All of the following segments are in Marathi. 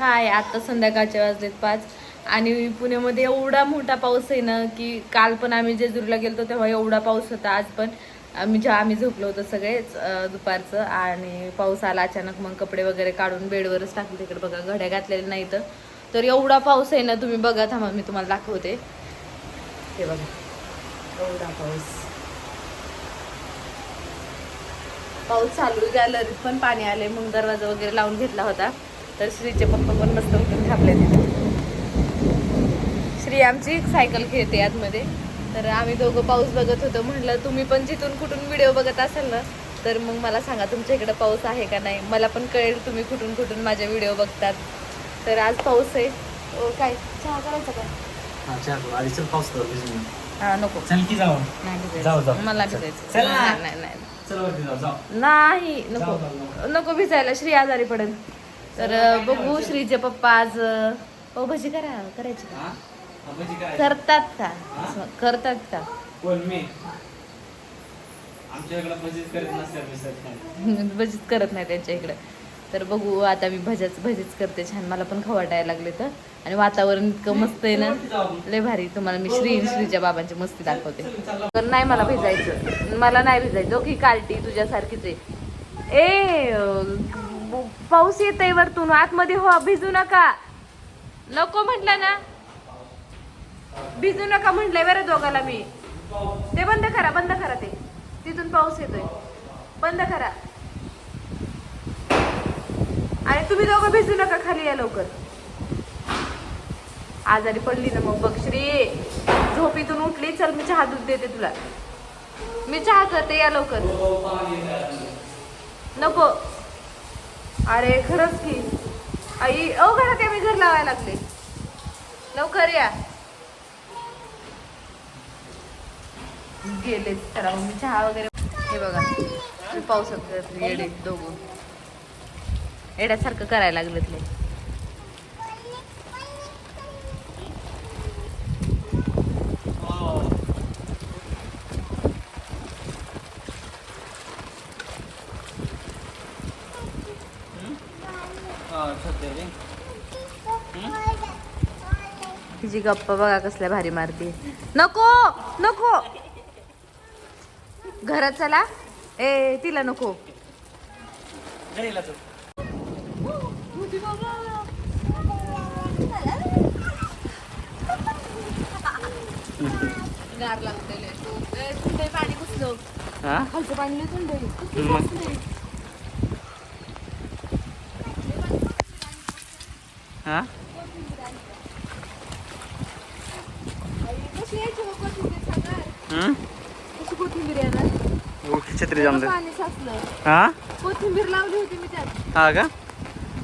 हाय आता संध्याकाळच्या वाजलेत पाच. आणि पुण्यामध्ये एवढा मोठा पाऊस आहे ना की काल पण आम्ही जेजुरीला गेलो तेव्हा एवढा पाऊस होता आज पण. आम्ही जेव्हा आम्ही झोपलो होतो सगळेच दुपारचं. आणि पाऊस आला अचानक मग कपडे वगैरे काढून बेडवरच टाकले तिकडे. बघा घड्या घातलेल्या नाही तर तर एवढा पाऊस आहे ना तुम्ही बघा थांबा मी तुम्हाला दाखवते. हे बघा. एवढा पाऊस. पाऊस चालू गॅलरीत पण पाणी आले मग दरवाजा वगैरे लावून घेतला होता. तर श्रीचे पप्पा पण मस्त उठून थांबले तिथे श्री आमची सायकल खेळते आतमध्ये. तर आम्ही दोघं पाऊस बघत होतो. म्हटलं तुम्ही पण जिथून कुठून व्हिडिओ बघत असाल ना तर मग मला सांगा तुमच्या इकडे पाऊस आहे का नाही? मला पण कळेल तुम्ही कुठून कुठून माझे व्हिडिओ बघतात. तर आज पाऊस आहे. काय? चहा करायचा का? हा पाऊस. हा नको. मला. भिजायचं. नाही नको भिजायला. श्री आजारी पडेल. तर बघू श्रीचे पप्पा आज पावभाजी करा करायची का? हा? हा? करतात का? हा? करतात का? भजीच करत. भजीच नाही त्यांच्या इकडे. तर बघू आता मी भज्याच भजीच करते छान. मला पण खवाटायला लागले तर. आणि वातावरण इतकं मस्त आहे ना. लय भारी. तुम्हाला मी श्री श्रीच्या बाबांची मस्ती दाखवते. तर नाही मला भिजायचं. मला नाही भिजायचं. की कालटी तुझ्यासारखीच आहे. ए पाऊस येत आहे वरतून. आतमध्ये हो भिजू नका. नको म्हटलं ना. भिजू नका म्हटलंय बरं दोघाला मी. ते बंद करा बंद करा ते. तिथून पाऊस येतोय. बंद करा. आणि तुम्ही दोघं भिजू नका खाली या लवकर. आजारी पडली ना मग बक्षरी झोपीतून उठली चल मी चहा दूध देते तुला. मी चहा करते या लवकर. नको. अरे खरंच की. आई ओ घरात या मी घर लावायला लागले? लवकर या. गेले चला मी चहा वगैरे हे बघा मी पावसात येडे दोघं. येड्यासारखं करायला लागलं ते हा, सध्या रे. तिची गप्पा बघा कसल्या भारी मारते. नको नको. घरात चला. ए तिला नको. गार लागते पाणी कुसलं हा? खालचं पाणी लय थंड आहे. किती मग? मस्त आहे. हा? आई, कशी यायची हो कोथिंबीर सांगा? हम्म? कशी कोथिंबीर छत्री हा? कोथिंबीर लावली होती मी त्यात. हा का?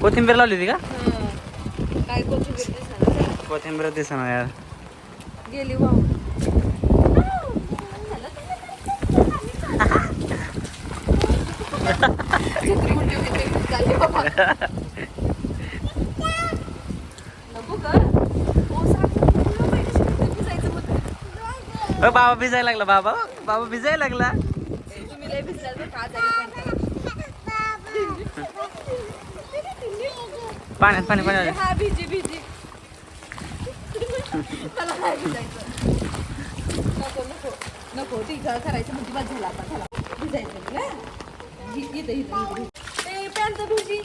कोथिंबीर लावली होती का? हं. काय कोथिंबीर दिसणार कोथिंबीर यार. गेली वाहून छत्री होती, ते चालली बाबा. नको गं. ओ, साखर नको बाई, कशी भिजायचं मग? अ, बाबा भिजायला लागला बाबा. बाबा भिजायला लागला. ए, तुम्ही लय भिजलात बरं का, आजारी पडता. पाण्यात. पाणी पाणी हा भिजी भिजी. मला काय भिजायचं. नको नको नको. ती करायचं म्हणजे बस झालं आता चला. भिजायचं ना इ- इथं इथं इथं ए पॅन्ट भिजी.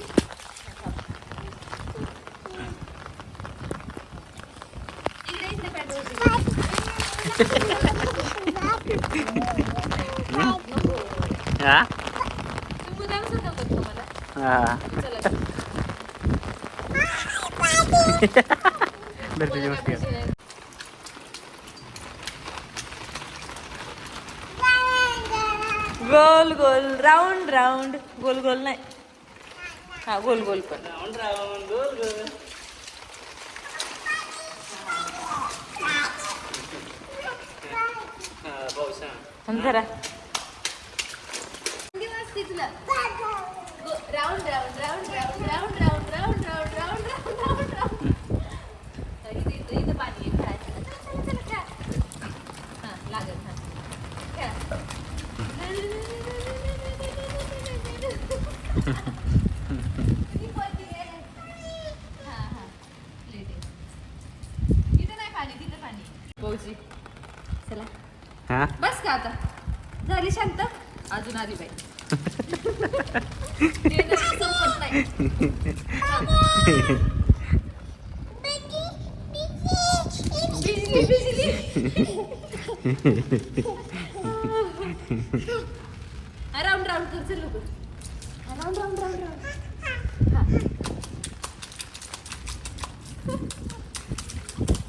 इकडे इकडे पॅन्ट गोल गोल राऊंड राऊंड. गोल गोल नाही. हा गोल गोल पण. राऊंड राऊंड गोल गोल. पण जरा Bom dia. Sei lá. हां? बस का आता? झाली शांत? अजून आली बाई. ना संपत नाही. बिजली, बिजली. राऊंड राऊंड कर चल लोक राऊंड राऊंड राऊंड राऊंड हा.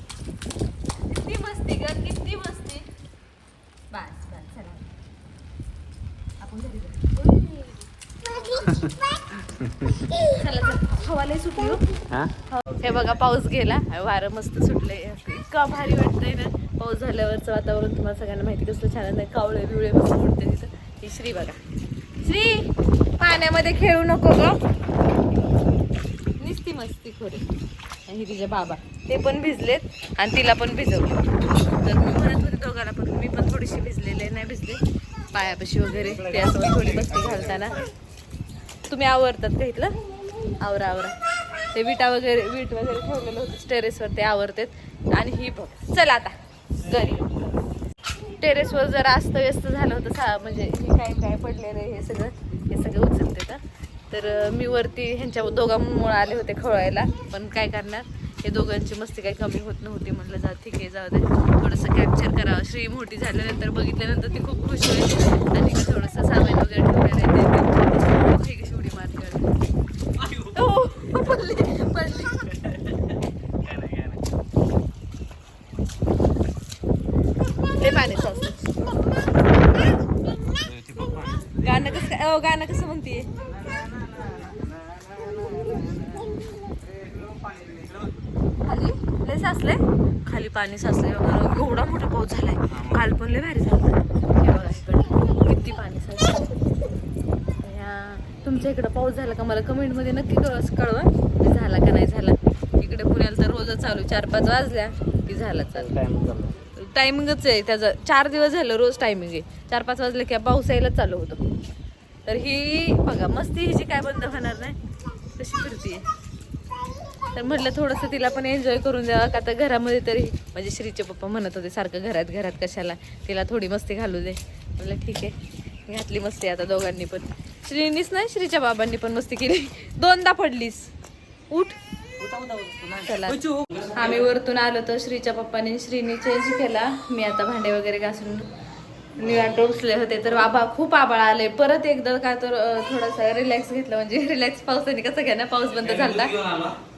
किती मस्ती ग किती मस्ती बस बस चला आपण घरी जाऊ. चला चला हवा लय सुटली हो. हे बघा पाऊस गेला. वारं मस्त सुटले इतका भारी वाटतंय ना. पाऊस झाल्यावरचं वातावरण तुम्हाला सगळ्यांना माहिती कसलं छान नाही कावळे बिवळे मस्त उडते तिथं. ही श्री बघा. श्री पाण्यामध्ये खेळू नको ग. निस्ती मस्ती खोरी. आणि ही तिचे बाबा ते पण भिजलेत आणि तिला पण भिजवलं. तर मी म्हणत होते दोघांना पण मी पण थोडीशी भिजलेले नाही भिजले. पायापाशी वगैरे त्यासोबत थोडी मस्ती घालताना. तुम्ही आवरतात का इथलं? आवरा आवरा. ते विटा वगैरे वीट वगैरे ठेवलेलं होतं टेरेसवर ते आवरतात आणि ही बघ चला आता घरी टेरेसवर जरा अस्तव्यस्त झालं होतं सा म्हणजे हे काय काय पडलेलं आहे हे सगळं हे सगळं उचलते तर मी वरती ह्यांच्या दोघांमुळे आले होते खवळायला पण काय करणार हे दोघांची मस्ती काही कमी होत नव्हती म्हटलं जा ठीक आहे जाऊ दे थोडंसं कॅप्चर करावं श्री मोठी झाल्यानंतर बघितल्यानंतर ती खूप खुश होईल आणि थोडंसं सामान वगैरे ठेवलेलं आहे ते- ठीक आहे शिवडी मार्ग मारते पडली पडली. ते पाणी साचलं. गाणं कसं काय- गाणं कसं म्हणते खाली? लय साचले खाली पाणी साचले एवढा मोठा पाऊस झालाय. काल पण लय भारी झाला किती पाणी साचलं तुमच्या इकडं पाऊस झाला का? मला कमेंटमध्ये नक्की कळ- कळवा. की झाला का नाही झाला. इकडे पुण्याला तर रोजच चालू चार पाच वाजल्या की झाला चालू. टायमिंगच आहे. त्याचं चार दिवस झालं रोज टायमिंग आहे. चार पाच वाजले की पाऊस यायला चालू होतो. तर ही बघा मस्ती हिची काय बंद होणार नाही कशी फिरतीये. तर म्हटलं थोडंसं तिला पण एन्जॉय करून द्यावं का? तर घरामध्ये तरी म्हणजे श्रीचे पप्पा म्हणत होते सारखं घरात घरात कशाला? तिला थोडी मस्ती घालू दे. म्हटलं ठीक आहे. घातली मस्ती आता दोघांनी पण. श्रीनीच नाही श्रीच्या बाबांनी पण मस्ती केली. दोनदा पडलीस. उठ. चला. आम्ही वरतून आलो तर श्रीच्या पप्पाने श्रीनी चेंज केला. मी आता भांडे वगैरे घासून निवांत उचले होते. तर बाबा खूप आबाळ आले. परत एकदा का तर थोडासा रिलॅक्स घेतलं. म्हणजे रिलॅक्स पावसाने कसं घ्या ना पाऊस बंद झाला.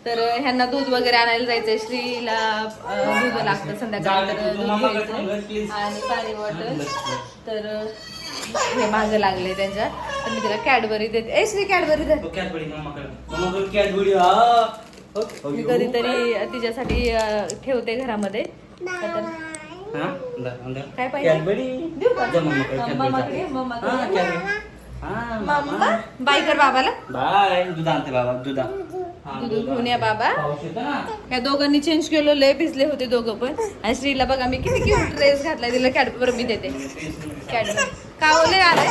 तर ह्यांना दूध वगैरे आणायला जायचंय. श्रीला दूध लागतं संध्याकाळी तर दूध घ्यायचं आणि पाणी बॉटल तर हे मागं लागले त्यांच्या तर मी तिला कॅडबरी देते. ए श्री कॅडबरी दे मी कधीतरी तिच्यासाठी अं, ठेवते घरामध्ये. तर- काय पाहिजे बाय कर बाबाला. बाय. दूध आणते बाबा दुधा दूध. घेऊन या बाबा. या दोघांनी चेंज केलं लय भिजले होते दोघं पण. आणि श्रीला बघा मी किती क्यूट ड्रेस घातलाय तिला कॅडबर मी देते. कॅडबर. कावले आलाय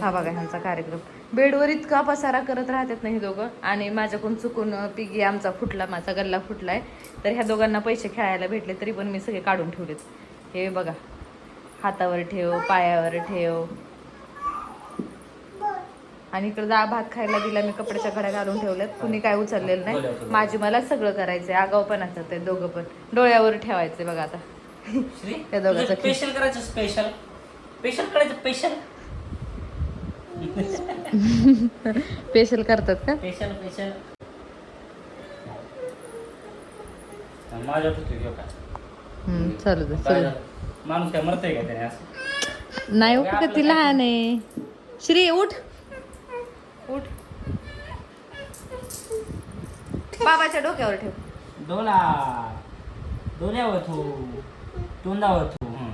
हा बघा ह्यांचा कार्यक्रम. बेडवर इतका पसारा करत राहतात ना हे दोघं. आणि माझ्याकडून चुकून पिगी आमचा फुटला माझा गल्ला फुटलाय. तर ह्या दोघांना पैसे खेळायला भेटले तरी पण मी सगळे काढून ठेवलेत. हे बघा. हातावर ठेव पायावर ठेव. आणि इकडे जा भात खायला दिला मी कपड्याच्या घड्या घालून ठेवल्यात. कुणी काय उचललेलं नाही. माझी मला सगळं करायचंय. आगाव पण असतात ते दोघं पण. डोळ्यावर ठेवायचे बघा आता. त्या दोघांचं. स्पेशल करायचं स्पेशल स्पेशल करायचं स्पेशल स्पेशल करतात का? स्पेशल स्पेशल माझ्या होतो घेऊ का? हम्म, चालू दे काय चालू झालं? माणूस काय मरतोय का त्याने असं? नाही उठ का ती लहान आहे? श्री उठ. उठ. बाबाच्या डोक्यावर ठेव. डोला. डोल्यावर थू तोंडावर थू हं.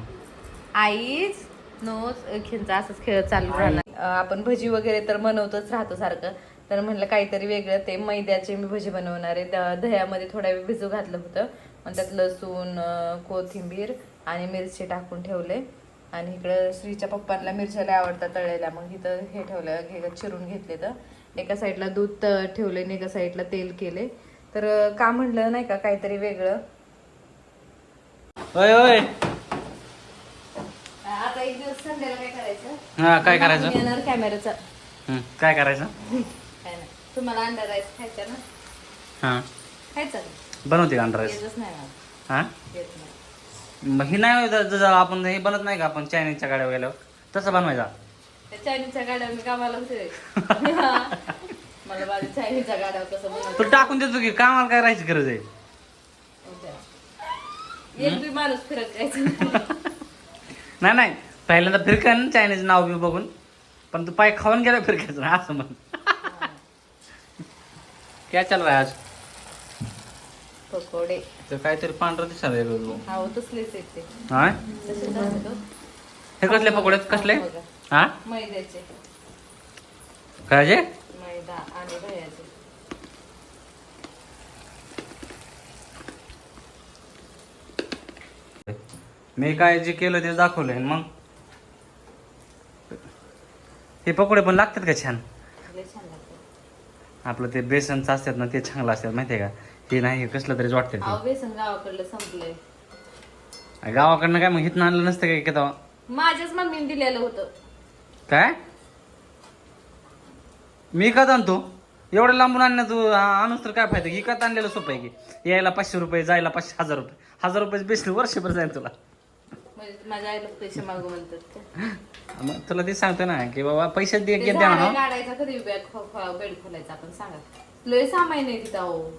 आईच नो खेळचा असंच खेळ चालू राहणार. आपण भजी वगैरे तर बनवतच राहतो सारखं. तर म्हणलं काहीतरी वेगळं ते मैद्याचे मी भजी बनवणार आहे. द- दह्यामध्ये थोडा वेळ भिजू घातलं होतं. आणि त्यात लसूण कोथिंबीर आणि मिरची टाकून ठेवले. आणि इकडं श्रीच्या पप्पांना मिरच्या लय आवडतात तळलेल्या. मग इथं हे ठेवलं घे चिरून घेतले तर. एका साईडला दूध त- ठेवले आणि एका साईडला तेल केले. तर का म्हणलं नाही का काहीतरी वेगळं. होय होय आता एक दिवस संडेला काय करायचं हा काय करायचं? येणार कॅमेराचा हं, काय करायचं? काय नाही. तुम्हाला अंडा राईस खायचा ना? हां. खायचा बनवते का अंडर येतच नाही मला हां? येत नाही. मग ही नाही होत जसं आपण हे बनत नाही का आपण चायनीजच्या गाड्या गेल्यावर तसं बनवायचा. त्या चायनीजच्या गाड्या मी कामाला होते. मला माझ्या चायनीजच्या कसं तू टाकून देतो की कामाला काय राहायची गरज आहे? एक बी माणूस फिरत जायचं नाही नाही. पहिल्यांदा फिरकन चायनीज नाव बी बघून. पण तू पाय खाऊन गेला फिरकायचं ना असं म्हण. काय चाल रहा है आज? पकोडे. तर काहीतरी पांढरं दिसायला रोज हा तसलेच तसेच कसले पकोडे आहेत? कसले? बघा. हा? मैद्याचे. काय जे मैदा आणि दह्याचे. मी काय जे केलं ते दाखवलंय मग? हे पकोडे पण लागतात का छान? आपलं ते बेसनचं असतात ना ते चांगलं असतात माहितीये का? हे नाही हे कसलं तरीच वाटतं अहो बेसन गावाकडलं संपलंय. ते गावाकडनं काय मग हिथनं आणलं नसतं काय का तेव्हा माझ्याच मम्मीने दिलेलं होतं. काय? मी इकत आणतो? एवढं लांबून आणणं तू आ- आणूस तर काय फायदा? इकत आणलेलं सोपं आहे की. यायला पाचशे रुपये जायला पाचशे हजार रुपये. हजार रुपये बेसली वर्षभर जाईल तुला. माझ्या आईला पैसे मागू म्हणतात का मग तुला ते सांगतो ना की बाबा पैसे दे ते घेत द्या झाडं म्हणा काढायचा कधी बॅग बेड खोलायचा आपण सांगा. लय सामाईन आहे तिथं अहो.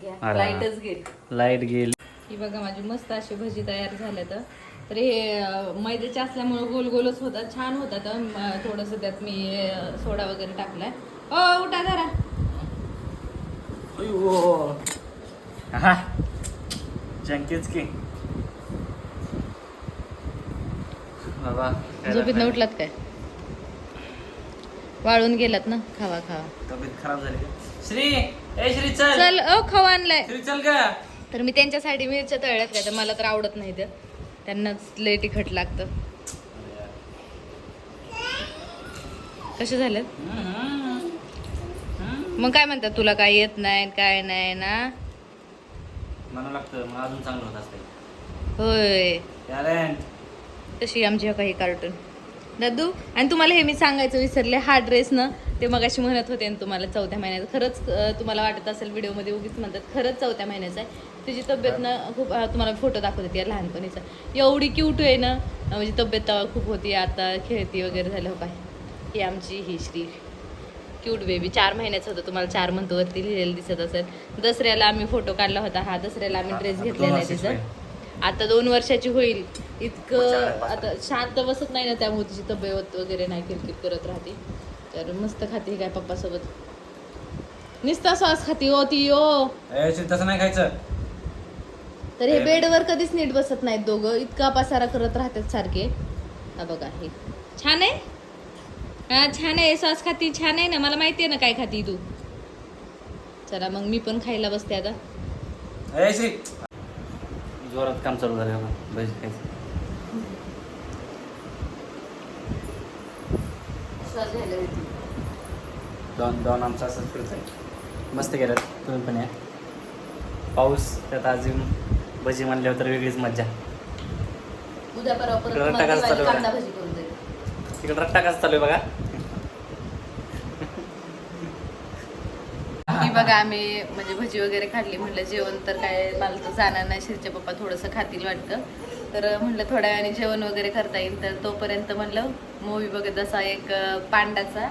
घ्या अरे. लाईटच गेली लाइट गेली. ही बघा माझी मस्त अशी भजी तयार झाल्या तर. तर हे अं, मैद्याचे असल्यामुळे गोल गोलच होतात छान होतात अं, थोडंसं त्यात मी अं, सोडा वगैरे टाकलाय. ओ उठा जरा. हा. जंकीच की बाबा झोपेत उठलात काय? वाळून गेलात ना? खावा खावा. तब्येत खराब झाली? श्री ए श्री चल. चल ओ खावा आणलाय. श्री चल का तर मी त्यांच्यासाठी मिरच्या तळल्यात काय? तर मला तर आवडत नाही ते त्यांनाच लय तिखट लागतं. कसे झालेत मग काय म्हणतात तुला? काय येत नाही काय नाही ना? मला लागतं मग अजून चांगलं होत असते होय. टॅलेंट तशी आमची काही कार्टून दादू आणि तुम्हाला हे मी सांगायचं विसरले हा ड्रेस ना ते मगाशी म्हणत होते ना तुम्हाला चौथ्या महिन्यात खरंच तुम्हाला वाटत असेल व्हिडिओमध्ये उगीच म्हणतात खरंच चौथ्या महिन्याचा आहे. तिची तब्येत ना खूप तुम्हाला फोटो दाखवत होती या लहानपणीचा. एवढी क्यूट आहे ना म्हणजे तब्येत खूप होती आता खेळती वगैरे झालं हो काय. ही आमची ही श्री. क्यूट बेबी चार महिन्याचं होतं तुम्हाला चार मंथ वरती लिहिलेलं दिसत असेल. दसऱ्याला आम्ही फोटो काढला होता हा दसऱ्याला आम्ही ड्रेस घेतलेला आहे तिचा. आता दोन वर्षाची होईल. इतकं आता शांत बसत नाही ना त्यामुळे तिची तब्येत वगैरे नाही किरकिर करत राहते. तर मस्त खाते काय पप्पासोबत. नुसता श्वास खाती ओ ती ओ तसं नाही खायचं. तर हे बेडवर कधीच नीट बसत नाहीत दोघं. इतका पसारा करत राहतात सारखे. हा बघा हे. छान आहे? हा छान आहे. सॉस खाती छान आहे ना? मला माहिती आहे ना काय खाती तू. चला मग मी पण खायला बसते आता. जोरात काम चालू झालं बघा. भजी खायचं दोन दोन आमचं असंच फिरत आहे मस्त गेलं तुम्ही पण या. पाऊस त्यात अजून भजी म्हणल्यावर तर वेगळीच मज्जा. उद्या परवा रट्टा कसा चालू आहे? तिकडे रट्टा कसं चालू आहे बघा? की बघा आम्ही म्हणजे भजी वगैरे खाल्ली. म्हटलं जेवण तर काय मला तर जाणार नाही. शिरचे पप्पा थोडंसं खातील वाटतं. तर म्हणलं थोड्या वेळाने जेवण वगैरे करता येईल. तर तोपर्यंत म्हणलं मूवी बघत असा एक पांडाचा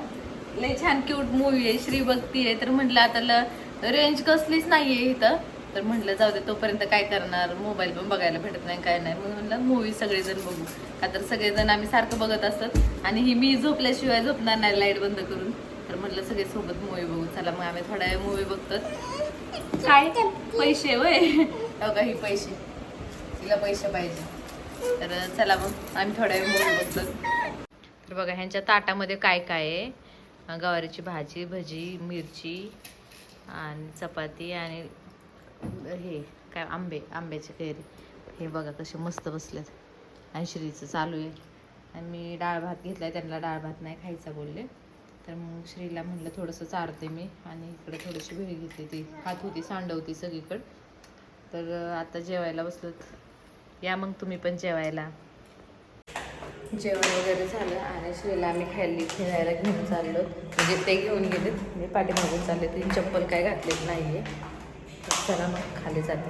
लय छान क्यूट मूवी आहे श्री भक्ती आहे. तर म्हणलं आता रेंज कसलीच नाही आहे इथं. तर म्हटलं जाऊ दे तोपर्यंत काय करणार? मोबाईल पण बघायला भेटत नाही काय नाही. म्हणून म्हणलं मूवी सगळेजण बघू. का तर सगळेजण आम्ही सारखं बघत असतात आणि ही मी झोपल्याशिवाय झोपणार नाही लाइट बंद करून. म्हटलं सगळे सोबत मूवी बघू. चला मग आम्ही वेळ मूवी बघतो काय? पैसे वय हो का ही पैसे. तिला पैसे पाहिजे. तर चला मग आम्ही थोड्या वेळ मूवी बघतो तर बघा ह्यांच्या ताटामध्ये काय काय आहे? गवारीची भाजी भजी मिरची आणि चपाती आणि हे काय आंबे आंब्याचे कैरी. हे बघा कसे मस्त बसलेत. आणि श्रीचं चालू आहे. आणि मी डाळ भात घेतलाय त्यांना डाळ भात नाही खायचा बोलले. तर मग श्रीला म्हणलं थोडंसं चारते मी. आणि इकडे थोडीशी भेळ घेते ती. खात होती सांडवती सगळीकडं. तर आता जेवायला बसलोत. या मग तुम्ही पण जेवायला. जेवण वगैरे झालं आणि श्रीला आम्ही खायला खेळायला घेऊन चाललो. म्हणजे ते घेऊन गेलेत. मी पाठीमागून चालले. ती चप्पल काय घातलेत नाही आहे तर चला मग खाली जाते.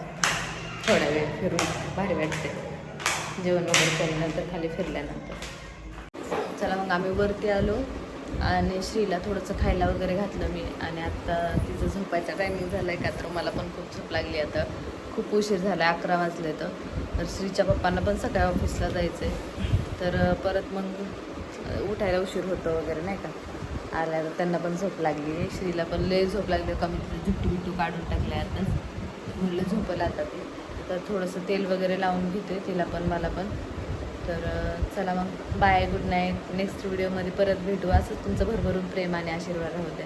थोडा वेळ फिरून भारी वाटते. जेवण वगैरे केल्यानंतर खाली फिरल्यानंतर. चला मग आम्ही वरती आलो. आणि श्रीला थोडंसं खायला वगैरे घातलं मी. आणि आता तिचं झोपायचा टायमिंग झाला आहे का तर मला पण खूप झोप लागली आता. खूप उशीर झाला आहे अकरा वाजले तर तर श्रीच्या पप्पांना पण सकाळी ऑफिसला जायचं आहे तर परत मग उठायला उशीर होतं वगैरे नाही का? आल्या तर त्यांना पण झोप लागली. श्रीला पण लय झोप लागली कमी झुट्टू बिट्टू काढून टाकले आता म्हणलं झोपलं आता ते. तर थोडंसं तेल वगैरे लावून घेते. तिला पण मला पण. तर चला मग. बाय गुड नाईट नेक्स्ट व्हिडिओमध्ये परत भेटू. असंच तुमचं भरभरून प्रेम आणि आशीर्वाद राहू द्या.